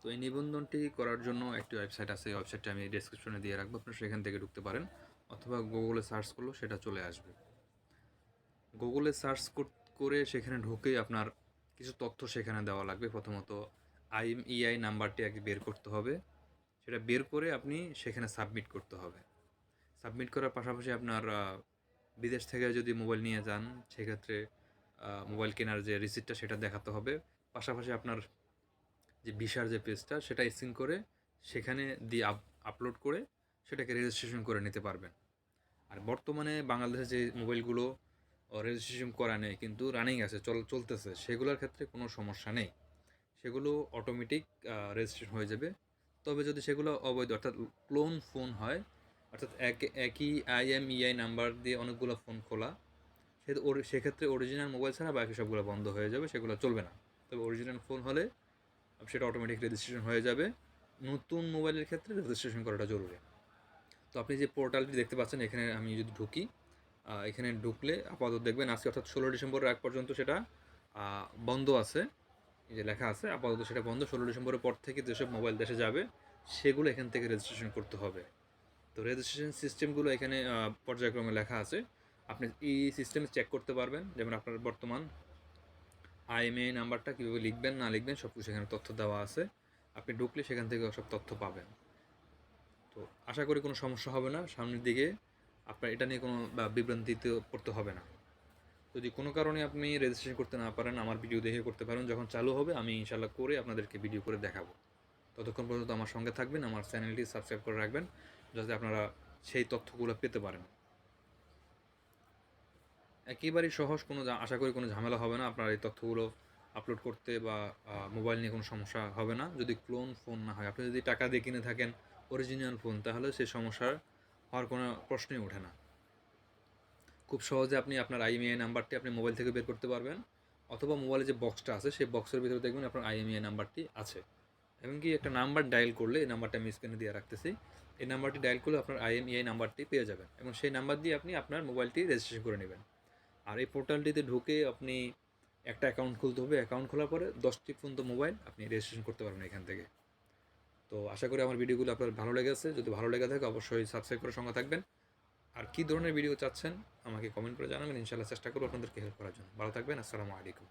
তো এই নিবন্ধনটি করার জন্য একটি ওয়েবসাইট আছে, এই ওয়েবসাইটটা আমি ডেসক্রিপশনে দিয়ে রাখব, আপনারা সেখান থেকে ঢুকতে পারেন। অথবা গুগলে সার্চ করলেও সেটা চলে আসবে। গুগলে সার্চ করে সেখানে ঢুকে আপনার কিছু তথ্য সেখানে দেওয়া লাগবে। প্রথমত আইএমইআই নাম্বারটি আগে বের করতে হবে। সেটা বের করে আপনি সেখানে সাবমিট করতে হবে। সাবমিট করার পাশাপাশি আপনার বিদেশ থেকে যদি মোবাইল নিয়ে যান, সেক্ষেত্রে মোবাইল কেনার যে রিসিপ্টটা সেটা দেখাতে হবে। পাশাপাশি আপনার যে ভিসার যে পেজটা সেটা স্ক্রিন করে সেখানে দিয়ে আপলোড করে সেটাকে রেজিস্ট্রেশন করে নিতে পারবেন। আর বর্তমানে বাংলাদেশে যে মোবাইলগুলো রেজিস্ট্রেশন করা নেই, কিন্তু রানিং আছে, চল, চলতেছে, সেগুলোর ক্ষেত্রে কোনো সমস্যা নেই। সেগুলো অটোমেটিক রেজিস্ট্রেশন হয়ে যাবে। তবে যদি সেগুলো অবৈধ, অর্থাৎ ক্লোন ফোন হয়, অর্থাৎ এক, একই আইএমইআই নাম্বার দিয়ে অনেকগুলো ফোন খোলা সে সেক্ষেত্রে অরিজিনাল মোবাইল ছাড়া বাকি সবগুলো বন্ধ হয়ে যাবে, সেগুলো চলবে না। তবে অরিজিনাল ফোন হলে সেটা অটোমেটিক রেজিস্ট্রেশন হয়ে যাবে। নতুন মোবাইলের ক্ষেত্রে রেজিস্ট্রেশন করাটা জরুরি। তো আপনি যে পোর্টালটি দেখতে পাচ্ছেন, এখানে আমি যদি ঢুকি এখানে ঢুকলে আপাতত দেখবেন আজকে অর্থাৎ ষোলো ডিসেম্বরের আগ পর্যন্ত সেটা বন্ধ আছে। এই যে লেখা আছে, আপাতত সেটা বন্ধ। ষোলো ডিসেম্বরের পর থেকে যেসব মোবাইল দেশে যাবে, সেগুলো এখান থেকে রেজিস্ট্রেশন করতে হবে। তো রেজিস্ট্রেশন সিস্টেমগুলো এখানে পর্যায়ক্রমে লেখা আছে। আপনি এই সিস্টেমে চেক করতে পারবেন। যেমন আপনার বর্তমান আইএমএ নাম্বারটা কীভাবে লিখবেন, না লিখবেন সব কিছু সেখানে তথ্য দেওয়া আছে। আপনি ঢুকলে সেখান থেকে সব তথ্য পাবেন। তো আশা করি কোনো সমস্যা হবে না। সামনের দিকে আপনার এটা নিয়ে কোনো বিভ্রান্তিতে পড়তে হবে না। যদি কোনো কারণে আপনি রেজিস্ট্রেশন করতে না পারেন, আমার ভিডিও দেখে করতে পারেন। যখন চালু হবে, আমি ইনশাল্লাহ করে আপনাদেরকে ভিডিও করে দেখাবো। ততক্ষণ পর্যন্ত আমার সঙ্গে থাকবেন, আমার চ্যানেলটি সাবস্ক্রাইব করে রাখবেন, যাতে আপনারা সেই তথ্যগুলো পেতে পারেন। একেবারেই সহজ, কোনো আশা করি কোনো ঝামেলা হবে না। আপনার এই তথ্যগুলো আপলোড করতে বা মোবাইল নিয়ে কোনো সমস্যা হবে না। যদি ক্লোন ফোন না হয়, আপনি যদি টাকা দিয়ে কিনে থাকেন অরিজিনাল ফোন তাহলে সেই সমস্যার হওয়ার কোনো প্রশ্নই ওঠে না। খুব সহজে আপনি আপনার আইএমআই নাম্বারটি আপনি মোবাইল থেকে বের করতে পারবেন, অথবা মোবাইলে যে বক্সটা আছে, সেই বক্সের ভিতরে দেখবেন আপনার আইএমআই নাম্বারটি আছে। এমনকি একটা নাম্বার ডায়াল করলে, এই নাম্বারটা আমি স্ক্রিনে দিয়ে রাখতেছি, এই নাম্বারটি ডায়াল করলে আপনার আইএমইআই নাম্বারটি পেয়ে যাবেন। এবং সেই নাম্বার দিয়ে আপনি আপনার মোবাইলটি রেজিস্ট্রেশন করে নেবেন। আর এই পোর্টালটিতে ঢুকে আপনি একটা অ্যাকাউন্ট খুলতে হবে। অ্যাকাউন্ট খোলার পরে দশটি পর্যন্ত মোবাইল আপনি রেজিস্ট্রেশন করতে পারবেন এখান থেকে। তো আশা করি আমার ভিডিওগুলো আপনার ভালো লেগেছে। যদি ভালো লেগে থাকে অবশ্যই সাবস্ক্রাইব করে সঙ্গে থাকবেন। আর কী ধরনের ভিডিও চাচ্ছেন আমাকে কমেন্ট করে জানাবেন। ইনশাল্লাহ চেষ্টা করব আপনাদেরকে হেল্প করার জন্য। ভালো থাকবেন। আসসালামু আলাইকুম।